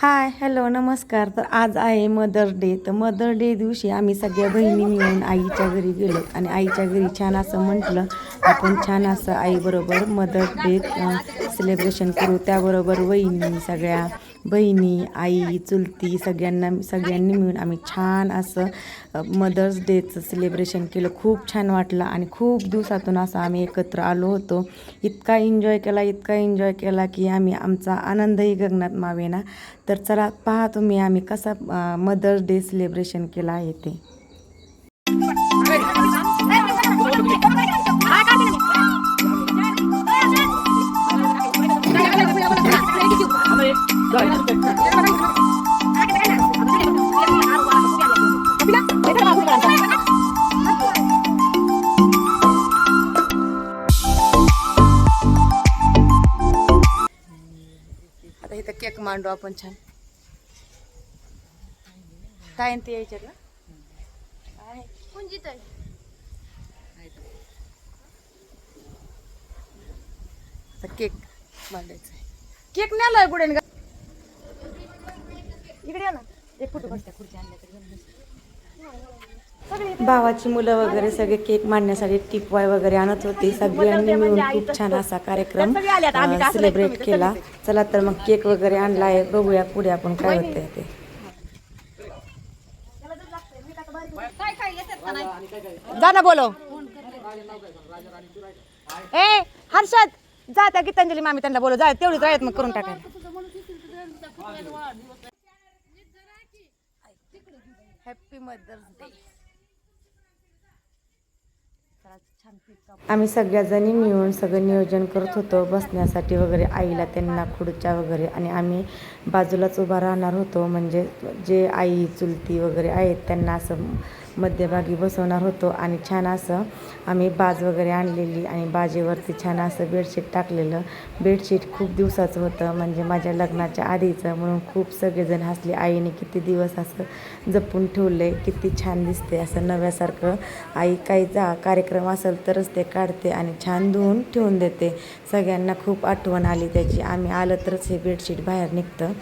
Hi hello नमस्कार. तर आज आहे मदर डे तर मदर डे दिवशी आम्ही सगळ्या बहिणी मिळून आईच्या घरी गेलो आणि आईच्या घरी छान असं म्हटलं आपण छान असं आईबरोबर मदर डे सेलिब्रेशन करू. त्याबरोबर वहिनी सगळ्या बहिणी आई चुलती सगळ्यांना सगळ्यांनी मिळून आम्ही छान असं मदर्स डेचं सेलिब्रेशन केलं. खूप छान वाटलं आणि खूप दिवसातून असं आम्ही एकत्र आलो होतो. इतका एन्जॉय केला इतका एन्जॉय केला की आम्ही आमचा आनंदही गगनात मावेना. तर चला पहा तुम्ही आम्ही कसा मदर्स डे सेलिब्रेशन केला आहे ते. आता इथं केक मांडू आपण छान. काय ते यायच्यात ना आता केक मांडायचा आहे. केक नेलाय पुढे इकडे या ना एक फोटो भावाची मुलं वगैरे सगळे केक मांडण्यासाठी टिपवाय वगैरे आणत होते. सगळ्यांनी मिळून खूप छान असा कार्यक्रम सेलिब्रेट केला. चला तर मग केक वगैरे आणलाय. बघूया पुढे आपण काय होतंय ते. जा ना बोलो ए हर्षद जा त्या गीतांजली मामी त्यांना बोलो जा तेवढीच राहत मग करून टाकायला. हॅपी मदर्स डे आम्ही सगळ्याजणी मिळून सगळं नियोजन करत होतो बसण्यासाठी वगैरे आईला त्यांना खुडच्या वगैरे आणि आम्ही बाजूलाच उभा राहणार होतो. म्हणजे जे आई चुलती वगैरे आहेत त्यांना असं मध्यभागी बसवणार होतो आणि छान असं आम्ही बाज वगैरे आणलेली आणि बाजेवरती छान असं बेडशीट टाकलेलं. बेडशीट खूप दिवसाचं होतं म्हणजे माझ्या लग्नाच्या आधीचं. म्हणून खूप सगळेजण हसले आईने किती दिवस असं जपून ठेवले किती छान दिसते असं नव्यासारखं. आई काही जा कार्यक्रम असेल तरच ते काढते आणि छान धुवून ठेवून देते. सगळ्यांना खूप आठवण आली त्याची. आम्ही आलं तरच हे बेडशीट बाहेर निघतं.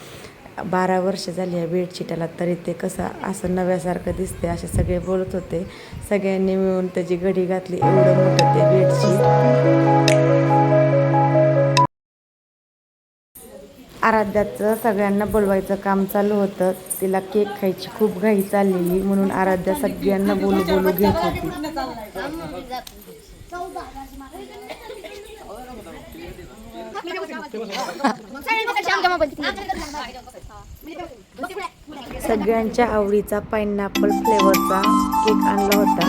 बारा वर्ष झाली या बेडशीटाला तरी ते कसं असं नव्यासारखं दिसते असे सगळे बोलत होते. सगळ्यांनी मिळून त्याची घडी घातली एवढं मोठं ते बेडशीट. आराध्याचं सगळ्यांना बोलवायचं काम चालू होतं. तिला केक खायची खूप घाई चाललेली म्हणून आराध्या सगळ्यांना बोलू बोलू घेत होती. सगळ्यांच्या आवडीचा पायनॅपल फ्लेवरचा केक आणला होता.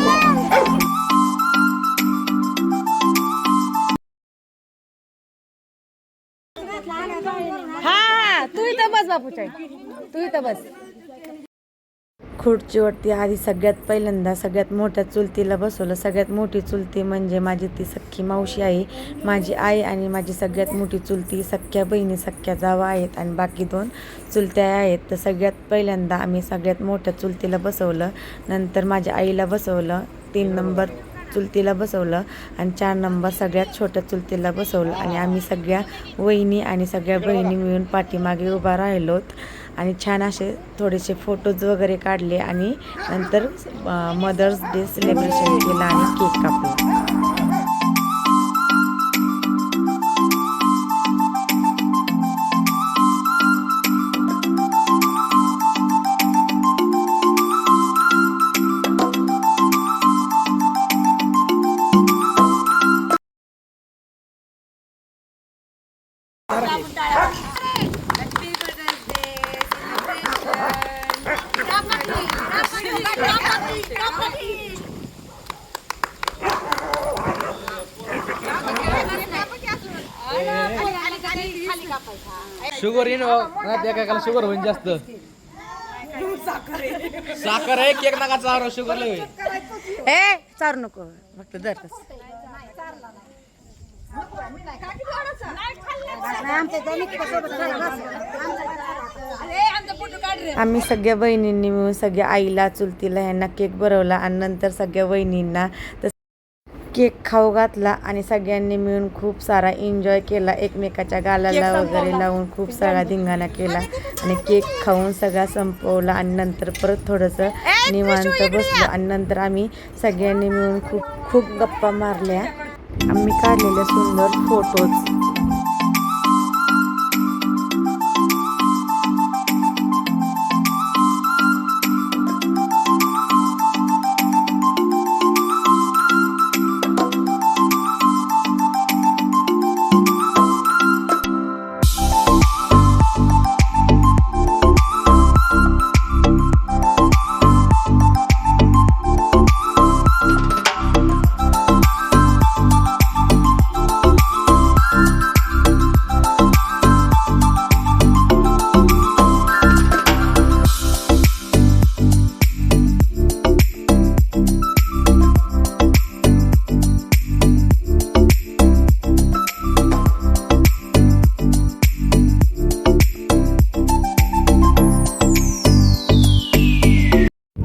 हा तू इथं बस बापूच्या. तू इथं बस. खुर्चीवरती आधी सगळ्यात पहिल्यांदा सगळ्यात मोठ्या चुलतीला बसवलं. सगळ्यात मोठी चुलती म्हणजे माझी ती सख्खी मावशी आहे माझी आई आणि माझी सगळ्यात मोठी चुलती सख्ख्या बहिणी सख्ख्या जावा आहेत आणि बाकी दोन चुलत्या आहेत. तर सगळ्यात पहिल्यांदा आम्ही सगळ्यात मोठ्या चुलतीला बसवलं. नंतर माझ्या आईला बसवलं. तीन नंबर चुलतीला बसवलं आणि चार नंबर सगळ्यात छोट्या चुलतीला बसवलं. आणि आम्ही सगळ्या वहिनी आणि सगळ्या बहिणी मिळून पाठीमागे उभा राहिलोत. आणि छान असे थोडेसे फोटोज वगैरे काढले आणि नंतर मदर्स डे सेलिब्रेशन केलं आणि केक कापला. शुगर येईन एकाला शुगर होईन जास्त. साखर आहे केक नका चार शुगर लय होईल? ए चारू नको. फक्त धर तसं. आम्ही सगळ्या बहिणींनी मिळून सगळ्या आईला चुलतीला ह्यांना केक भरवला आणि नंतर सगळ्या बहिणींना तस केक खाऊ घातला आणि सगळ्यांनी मिळून खूप सारा एन्जॉय केला. एकमेकाच्या गालाला वगैरे लावून खूप सारा धिंगाणा केला. आणि केक खाऊन सगळा संपवला आणि नंतर परत थोडंसं निवांत बसलो. आणि नंतर आम्ही सगळ्यांनी मिळून खूप खूप गप्पा मारल्या. आम्ही काढलेले सुंदर फोटोज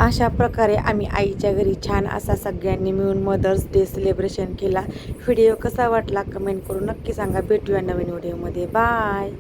अशा प्रकारे आम्ही आईच्या घरी छान असा सगळ्यांनी मिळून मदर्स डे सेलिब्रेशन केला. व्हिडिओ कसा वाटला कमेंट करून नक्की सांगा. भेटूया नवीन व्हिडिओमध्ये बाय